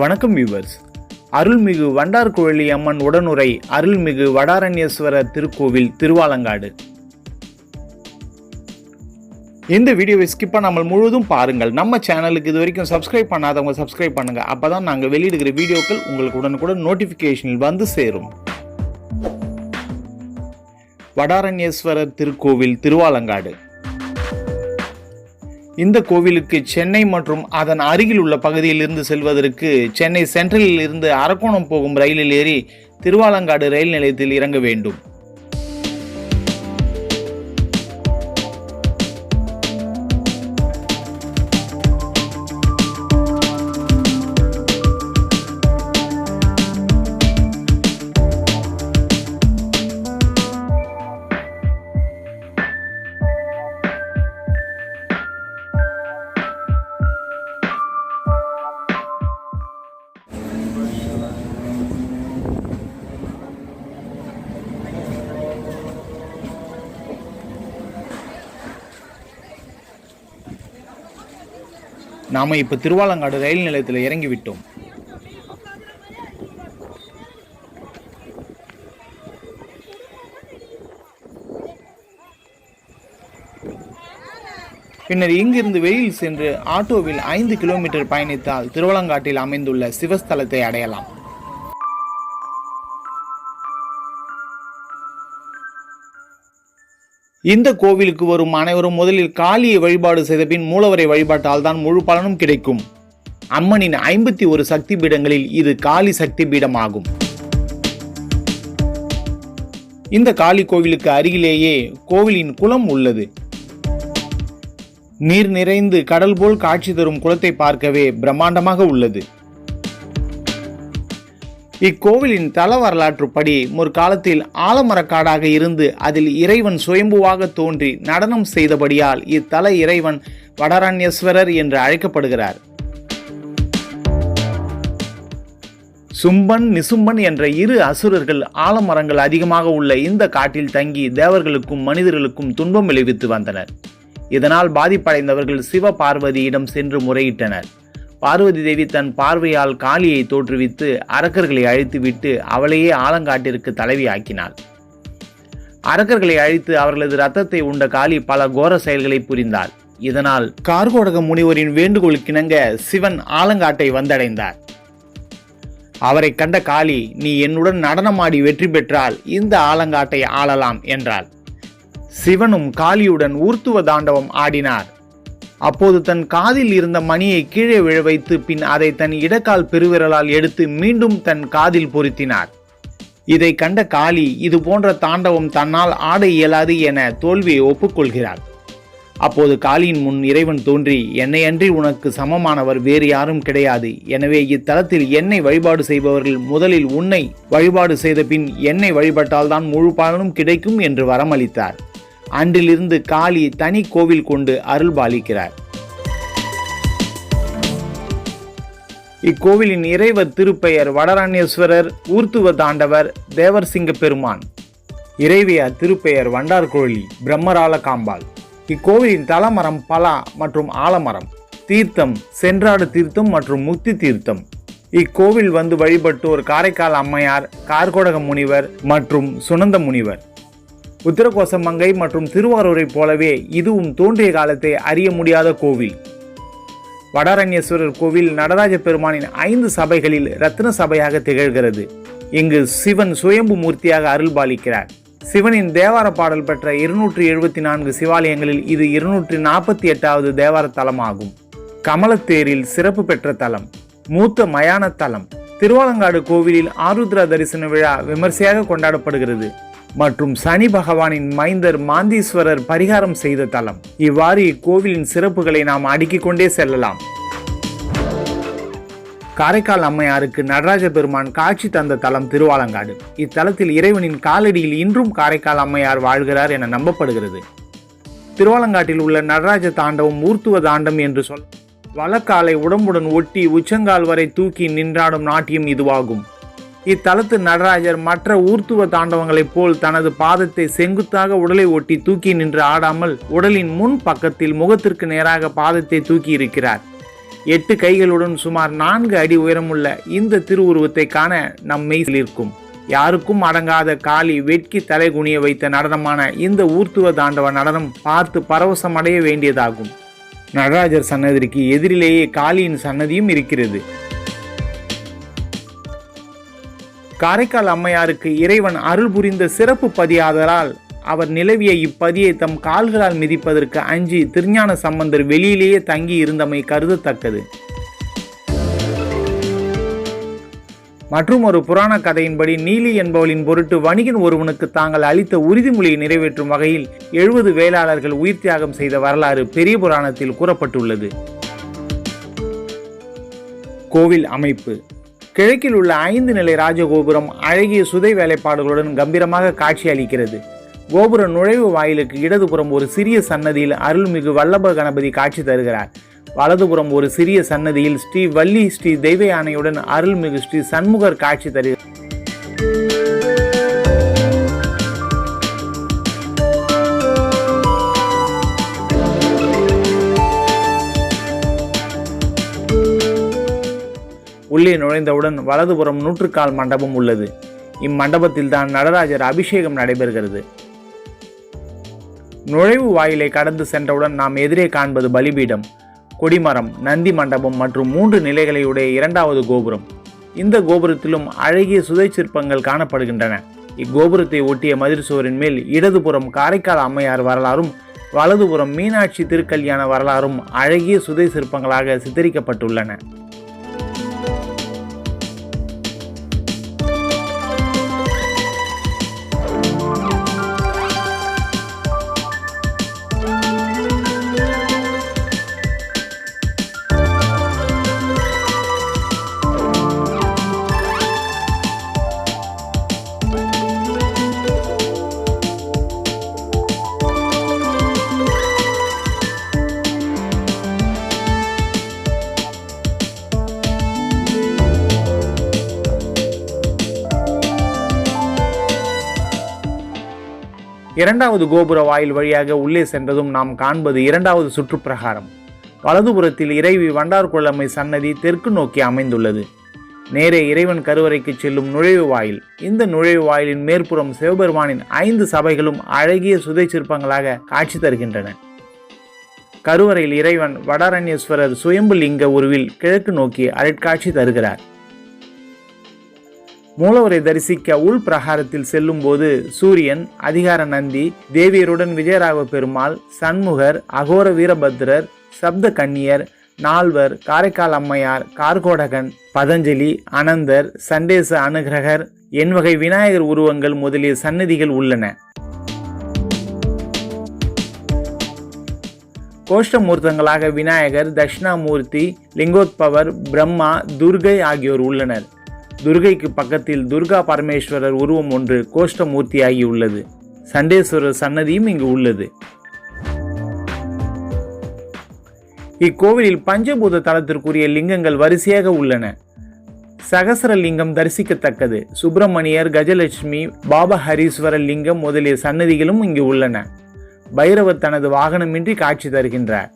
வணக்கம் வியூவர்ஸ் அருள்மிகு வண்டார்குழலி அம்மன் உடனுரை அருள்மிகு வடாரண்யேஸ்வரர் திருக்கோவில் திருவாலங்காடு. இந்த வீடியோவை ஸ்கிப் பண்ணாமல் முழுவதும் பாருங்கள். நம்ம சேனலுக்கு இது வரைக்கும் சப்ஸ்கிரைப் பண்ணாதவங்க சப்ஸ்கிரைப் பண்ணுங்க. அப்பதான் நாங்கள் வெளியிடுகிற வீடியோக்கள் உங்களுக்கு உடனுக்குடன் நோட்டிஃபிகேஷனில் வந்து சேரும். வடாரண்யேஸ்வரர் திருக்கோவில் திருவாலங்காடு. இந்த கோவிலுக்கு சென்னை மற்றும் அதன் அருகில் உள்ள பகுதியில் இருந்து செல்வதற்கு சென்னை சென்ட்ரலில் இருந்து அரக்கோணம் போகும் ரயிலில் ஏறி திருவாலங்காடு ரயில் நிலையத்தில் இறங்க வேண்டும். நாம இப்போ திருவாலங்காடு ரயில் நிலையத்தில் இறங்கி விட்டோம். பின்னர் இங்கிருந்து வெளியில் சென்று ஆட்டோவில் ஐந்து கிலோமீட்டர் பயணித்தால் திருவலங்காட்டில் அமைந்துள்ள சிவஸ்தலத்தை அடையலாம். இந்த கோவிலுக்கு வரும் அனைவரும் முதலில் காளியை வழிபாடு செய்த பின் மூலவரை வழிபாட்டால் தான் முழு பலனும் கிடைக்கும். அம்மனின் ஐம்பத்தி ஒரு சக்தி பீடங்களில் இது காளி சக்தி பீடமாகும் இந்த காளி கோவிலுக்கு அருகிலேயே கோவிலின் குளம் உள்ளது. நீர் நிறைந்து கடல் போல் காட்சி தரும் குளத்தை பார்க்கவே பிரம்மாண்டமாக உள்ளது. இக்கோவிலின் தல வரலாற்றுப்படி முற்காலத்தில் ஆலமரக்காடாக இருந்து அதில் இறைவன் சுயம்புவாக தோன்றி நடனம் செய்தபடியால் இத்தல இறைவன் வடரண்யஸ்வரர் என்று அழைக்கப்படுகிறார். சும்பன் நிசும்பன் என்ற இரு அசுரர்கள் ஆலமரங்கள் அதிகமாக உள்ள இந்த காட்டில் தங்கி தேவர்களுக்கும் மனிதர்களுக்கும் துன்பம் விளைவித்து வந்தனர். இதனால் பாதிப்படைந்தவர்கள் சிவ பார்வதியிடம் சென்று முறையிட்டனர். பார்வதி தேவி தன் பார்வையால் காளியை தோற்றுவித்து அரக்கர்களை அழித்துவிட்டு அவளையே ஆலங்காட்டிற்கு தலைவி ஆக்கினாள் அரக்கர்களை அழித்து அவர்களது ரத்தத்தை உண்ட காளி பல கோர செயல்களை புரிந்தாள். இதனால் கார்கோடக முனிவரின் வேண்டுகோளுக்கிணங்க சிவன் ஆலங்காட்டை வந்தடைந்தார். அவரை கண்ட காளி நீ என்னுடன் நடனமாடி வெற்றி பெற்றால் இந்த ஆலங்காட்டை ஆளலாம் என்றாள். சிவனும் காளியுடன் ஊர்த்துவ தாண்டவம் ஆடினார். அப்போது தன் காதில் இருந்த மணியை கீழே விழ வைத்து பின் அதை தன் இடக்கால் பெருவிரலால் எடுத்து மீண்டும் தன் காதில் பொருத்தினார். இதை கண்ட காளி இது போன்ற தாண்டவம் தன்னால் ஆட இயலாது என தோல்வியை ஒப்புக்கொள்கிறார் அப்போது காளியின் முன் இறைவன் தோன்றி என்னையன்றி உனக்கு சமமானவர் வேறு யாரும் கிடையாது. எனவே இத்தலத்தில் என்னை வழிபாடு செய்பவர்கள் முதலில் உன்னை வழிபாடு செய்த பின் என்னை வழிபட்டால்தான் முழு பலனும் கிடைக்கும் என்று வரமளித்தார். அன்றிலிருந்து காளி தனி கோவில் கொண்டு அருள் பாலிக்கிறார் இக்கோவிலின் இறைவர் திருப்பெயர் வடராண்யேஸ்வரர் ஊர்த்துவ தாண்டவர் தேவர்சிங்க பெருமான். இறைவியார் திருப்பெயர் வண்டார்கோழி பிரம்மரால காம்பாள். இக்கோவிலின் தலமரம் பலா மற்றும் ஆலமரம் தீர்த்தம் சென்றாடு தீர்த்தம் மற்றும் முக்தி தீர்த்தம். இக்கோவில் வந்து வழிபட்டோர் காரைக்கால் அம்மையார் கார்கோடக முனிவர் மற்றும் சுனந்த முனிவர். உத்தரகோசமங்கை மற்றும் திருவாரூரைப் போலவே இதுவும் தோன்றிய காலத்தை அறிய முடியாத கோவில். வடாரண்யேஸ்வரர் கோவில் நடராஜ பெருமானின் ஐந்து சபைகளில் ரத்ன சபையாக திகழ்கிறது. இங்கு சிவன் சுயம்பு மூர்த்தியாக அருள்பாலிக்கிறார். சிவனின் தேவார பாடல் பெற்ற இருநூற்றி எழுபத்தி நான்கு சிவாலயங்களில் இது இருநூற்றி நாற்பத்தி எட்டாவது தேவார தலமாகும். கமலத்தேரில் சிறப்பு பெற்ற தலம் மூத்த மயான தலம். திருவாலங்காடு கோவிலில் ஆருத்ரா தரிசன விழா விமர்சையாக கொண்டாடப்படுகிறது. மற்றும் சனி பகவானின் மைந்தர் மாந்தீஸ்வரர் பரிகாரம் செய்த தலம். இவ்வாறு இக்கோவிலின் சிறப்புகளை நாம் அடுக்கிக் கொண்டே செல்லலாம். காரைக்கால் அம்மையாருக்கு நடராஜ பெருமான் காட்சி தந்த தலம் திருவாலங்காடு. இத்தலத்தில் இறைவனின் காலடியில் இன்றும் காரைக்கால் அம்மையார் வாழ்கிறார் என நம்பப்படுகிறது. திருவாலங்காட்டில் உள்ள நடராஜ தாண்டவம் ஊர்த்துவ தாண்டம் என்று சொல் வழக்காலை உடம்புடன் ஒட்டி உச்சங்கால் வரை தூக்கி நின்றாடும் நாட்டியம் இதுவாகும். இத்தலத்து நடராஜர் மற்ற ஊர்த்துவ தாண்டவங்களைப் போல் தனது பாதத்தை செங்குத்தாக உடலை ஒட்டி தூக்கி நின்று ஆடாமல் உடலின் முன் பக்கத்தில் முகத்திற்கு நேராக பாதத்தை தூக்கி இருக்கிறார். எட்டு கைகளுடன் சுமார் நான்கு அடி உயரமுள்ள இந்த திருவுருவத்தை காண நம் மெய்சிலிருக்கும் யாருக்கும் அடங்காத காளி வெட்கி தலை குனிய வைத்த நடனமான இந்த ஊர்த்துவ தாண்டவ நடனம் பார்த்து பரவசமடைய வேண்டியதாகும். நடராஜர் சன்னதிக்கு எதிரிலேயே காளியின் சன்னதியும் இருக்கிறது. காரைக்கால் அம்மையாருக்கு இறைவன் அருள் புரிந்த சிறப்பு பதியாதலால் அவர் நிலவிய இப்பதியை தம் கால்களால் மிதிப்பதற்கு அஞ்சி திருஞான சம்பந்தர் வெளியிலேயே தங்கி இருந்தமை கருதத்தக்கது. மற்றும் ஒரு புராண கதையின்படி நீலி என்பவளின் பொருட்டு வணிகன் ஒருவனுக்கு தாங்கள் அளித்த உறுதிமொழியை நிறைவேற்றும் வகையில் எழுபது வேளாளர்கள் உயிர் தியாகம் செய்த வரலாறு பெரிய புராணத்தில் கூறப்பட்டுள்ளது. கோவில் அமைப்பு. கிழக்கில் உள்ள ஐந்து நிலை ராஜகோபுரம் அழகிய சுதை வேலைப்பாடுகளுடன் கம்பீரமாக காட்சி அளிக்கிறது. கோபுர நுழைவு வாயிலுக்கு இடதுபுறம் ஒரு சிறிய சன்னதியில் அருள்மிகு வல்லப கணபதி காட்சி தருகிறார். வலதுபுறம் ஒரு சிறிய சன்னதியில் ஸ்ரீ வள்ளி ஸ்ரீ தெய்வ யானையுடன் அருள்மிகு ஸ்ரீ சண்முகர் காட்சி தருகிறார். உள்ளே நுழைந்தவுடன் வலதுபுறம் நூற்றுக்கால் மண்டபம் உள்ளது. இம்மண்டபத்தில் தான் நடராஜர் அபிஷேகம் நடைபெறுகிறது. நுழைவு வாயிலை கடந்து சென்றவுடன் நாம் எதிரே காண்பது பலிபீடம் கொடிமரம் நந்தி மண்டபம் மற்றும் மூன்று நிலைகளையுடைய இரண்டாவது கோபுரம். இந்த கோபுரத்திலும் அழகிய சுதை சிற்பங்கள் காணப்படுகின்றன. இக்கோபுரத்தை ஒட்டிய மதிர் சுவரின் மேல் இடதுபுறம் காரைக்கால் அம்மையார் வரலாறும் வலதுபுறம் மீனாட்சி திருக்கல்யாண வரலாறும் அழகிய சுதை சிற்பங்களாக சித்தரிக்கப்பட்டுள்ளன. இரண்டாவது கோபுர வாயில் வழியாக உள்ளே சென்றதும் நாம் காண்பது இரண்டாவது சுற்றுப்பிரகாரம். வலதுபுறத்தில் இறைவி வண்டார்குளம்மை சன்னதி தெற்கு நோக்கி அமைந்துள்ளது. நேரே இறைவன் கருவறைக்கு செல்லும் நுழைவு வாயில். இந்த நுழைவு வாயிலின் மேற்புறம் சிவபெருமானின் ஐந்து சபைகளும் அழகிய சுதை சிற்பங்களாக காட்சி தருகின்றன. கருவறையில் இறைவன் வடாரண்யேஸ்வரர் சுயம்பு லிங்க உருவில் கிழக்கு நோக்கி அருட்காட்சி தருகிறார். மூலவரை தரிசிக்க உள் பிரகாரத்தில் செல்லும் போது சூரியன் அதிகார நந்தி தேவியருடன் விஜயராக பெருமாள் சண்முகர் அகோர வீரபத்ரர் சப்த கன்னியர் நால்வர் காரைக்கால் அம்மையார் கார்கோடகன் பதஞ்சலி அனந்தர் சண்டேச அனுகிரகர் என்வகை விநாயகர் உருவங்கள் முதலிய சன்னதிகள் உள்ளன. கோஷ்டமூர்த்தங்களாக விநாயகர் தட்சிணாமூர்த்தி லிங்கோத்பவர் பிரம்மா துர்கை ஆகியோர் உள்ளனர். துர்கைக்கு பக்கத்தில் துர்கா பரமேஸ்வரர் உருவம் ஒன்று கோஷ்டமூர்த்தியாகி உள்ளது சண்டேஸ்வரர் சன்னதியும் இங்கு உள்ளது. இக்கோவிலில் பஞ்சபூத தலத்திற்குரிய லிங்கங்கள் வரிசையாக உள்ளன. சகசர லிங்கம் தரிசிக்கத்தக்கது. சுப்பிரமணியர் கஜலட்சுமி பாபஹரீஸ்வர லிங்கம் முதலிய சன்னதிகளும் இங்கு உள்ளன. பைரவர் தனது வாகனமின்றி காட்சி தருகின்றார்.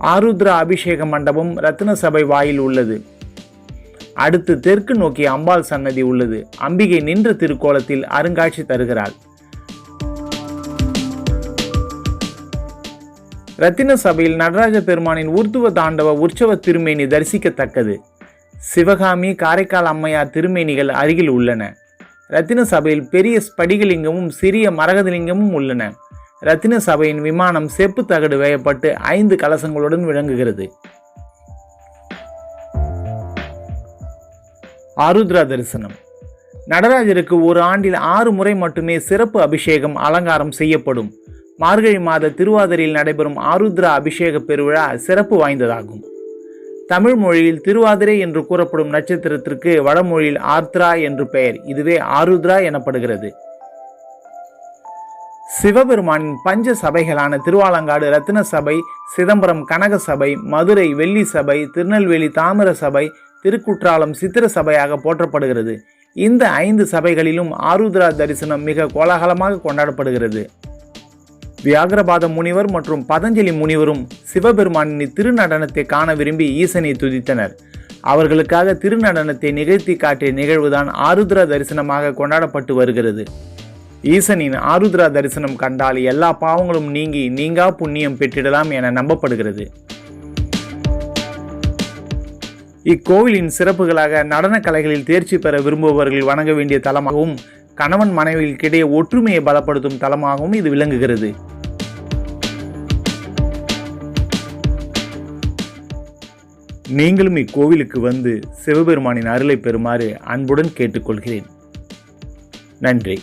ஆருத்ரா அபிஷேக மண்டபம் ரத்ன சபை வாயில் உள்ளது. அடுத்து தெற்கு நோக்கி அம்பாள் சன்னதி உள்ளது. அம்பிகை நின்ற திருக்கோலத்தில் அருங்காட்சி தருகிறாள். ரத்தின சபையில் நடராஜ பெருமானின் ஊர்த்துவ தாண்டவ உற்சவ திருமேனி தரிசிக்கத்தக்கது. சிவகாமி காரைக்கால் அம்மையார் திருமேனிகள் அருகில் உள்ளன. ரத்தின சபையில் பெரிய ஸ்படிகலிங்கமும் சிறிய மரகதலிங்கமும் உள்ளன. ரத்தின சபையின் விமானம் செப்பு தகடு வேயப்பட்டு ஐந்து கலசங்களுடன் விளங்குகிறது. ஆருத்ரா தரிசனம். நடராஜருக்கு ஒரு ஆண்டில் ஆறு முறை மட்டுமே சிறப்பு அபிஷேகம் அலங்காரம் செய்யப்படும். மார்கழி மாத திருவாதிரையில் நடைபெறும் ஆருத்ரா அபிஷேக பெருவிழா சிறப்பு வாய்ந்ததாகும். தமிழ் மொழியில் திருவாதிரை என்று கூறப்படும் நட்சத்திரத்திற்கு வடமொழியில் ஆர்த்ரா என்று பெயர். இதுவே ஆருத்ரா எனப்படுகிறது. சிவபெருமானின் பஞ்ச சபைகளான திருவாலங்காடு ரத்தின சபை சிதம்பரம் கனக சபை மதுரை வெள்ளி சபை திருநெல்வேலி தாமிர சபை திருக்குற்றாலம் சித்திர சபையாக போற்றப்படுகிறது. இந்த ஐந்து சபைகளிலும் ஆருத்ரா தரிசனம் மிக கோலாகலமாக கொண்டாடப்படுகிறது. வியாகரபாத முனிவர் மற்றும் பதஞ்சலி முனிவரும் சிவபெருமானின் திருநடனத்தை காண விரும்பி ஈசனை துதித்தனர். அவர்களுக்காக திருநடனத்தை நிகழ்த்தி காட்டிய நிகழ்வுதான் ஆருத்ரா தரிசனமாக கொண்டாடப்பட்டு வருகிறது. ஈசனின் ஆருத்ரா தரிசனம் கண்டால் எல்லா பாவங்களும் நீங்கி நீங்கா புண்ணியம் பெற்றிடலாம் என நம்பப்படுகிறது. இக்கோவிலின் சிறப்புகளாக நடன கலைகளில் தேர்ச்சி பெற விரும்புபவர்கள் வணங்க வேண்டிய தலமாகவும் கணவன் மனைவிகளுக்கிடையே ஒற்றுமையை பலப்படுத்தும் தலமாகவும் இது விளங்குகிறது. நீங்களும் இக்கோவிலுக்கு வந்து சிவபெருமானின் அருளை பெறுமாறு அன்புடன் கேட்டுக்கொள்கிறேன். நன்றி.